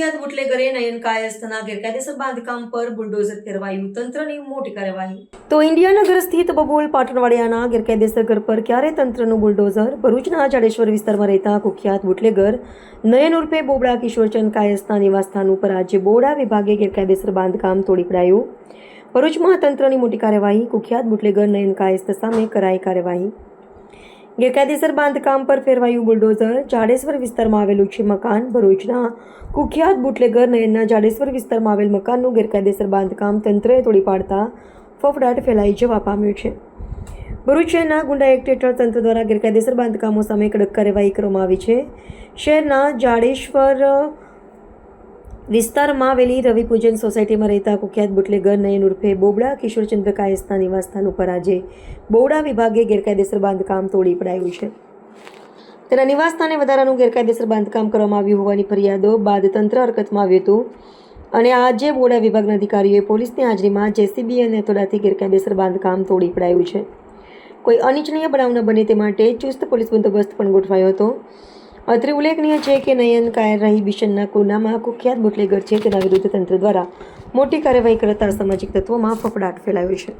કુખ્યાત બુટલેગરે નયન કાયસ્થના ગેરકાયદેસર બાંધકામ પર બુલડોઝર ફેરવાયું. તંત્રની મોટી કાર્યવાહી. તો ઇન્ડિયાનગર સ્થિત બબોલ પાટણવાડિયાના ગેરકાયદેસર ઘર પર ક્યારે તંત્રનું બુલડોઝર? ભરૂચના જાડેશ્વર વિસ્તારમાં રહેતા કુખ્યાત બુટલેગર નયન ઉર્ફે બોબડા કિશોરચંદ કાયસ્થના નિવાસસ્થાન ઉપર આજે બોડા વિભાગે ગેરકાયદેસર બાંધકામ તોડી પડાયું. ભરૂચમાં તંત્રની મોટી કાર્યવાહી, કુખ્યાત બુટલેગર નયન કાયસ્થ સામે કરાઈ કાર્યવાહી. ગેરકાયદેસર બાંધકામ પર ફેરવાયું બુલડોઝર. જાડેશ્વર વિસ્તારમાં આવેલું છે મકાન ભરૂચના કુખ્યાત બુટલેગર નયનના જાડેશ્વર વિસ્તારમાં આવેલ મકાનનું ગેરકાયદેસર બાંધકામ તંત્રએ તોડી પાડતા ફફડાટ ફેલાઈ જવા પામ્યું છે. ભરૂચ શહેરના ગુંડા એક્ટ હેઠળ તંત્ર દ્વારા ગેરકાયદેસર બાંધકામો સામે કડક કાર્યવાહી કરવામાં આવી છે. શહેરના જાડેશ્વર વિસ્તારમાં આવેલી રવિ પૂજન સોસાયટીમાં રહેતા કુખ્યાત બુટલેગર નયન ઉર્ફે બોબડા કિશોરચંદ્ર કાયસ્થના નિવાસસ્થાન ઉપર આજે બોબડા વિભાગે ગેરકાયદેસર બાંધકામ તોડી પડાયું છે. તેના નિવાસસ્થાને વધારાનું ગેરકાયદેસર બાંધકામ કરવામાં આવ્યું હોવાની ફરિયાદો બાદ તંત્ર હરકતમાં આવ્યું હતું અને આજે બોડા વિભાગના અધિકારીઓએ પોલીસની હાજરીમાં જેસીબી અને હથોડાથી ગેરકાયદેસર બાંધકામ તોડી પડાયું છે. કોઈ અનિચ્છનીય બનાવ ન બને તે માટે ચુસ્ત પોલીસ બંદોબસ્ત પણ ગોઠવાયો હતો. અત્રે ઉલ્લેખનીય છે કે નયન કાયર રહી બિશનના કોનામાં કુખ્યાત બુટલેગર છે તેના વિરુદ્ધ તંત્ર દ્વારા મોટી કાર્યવાહી કરતા સામાજિક તત્વોમાં ફફડાટ ફેલાયો છે.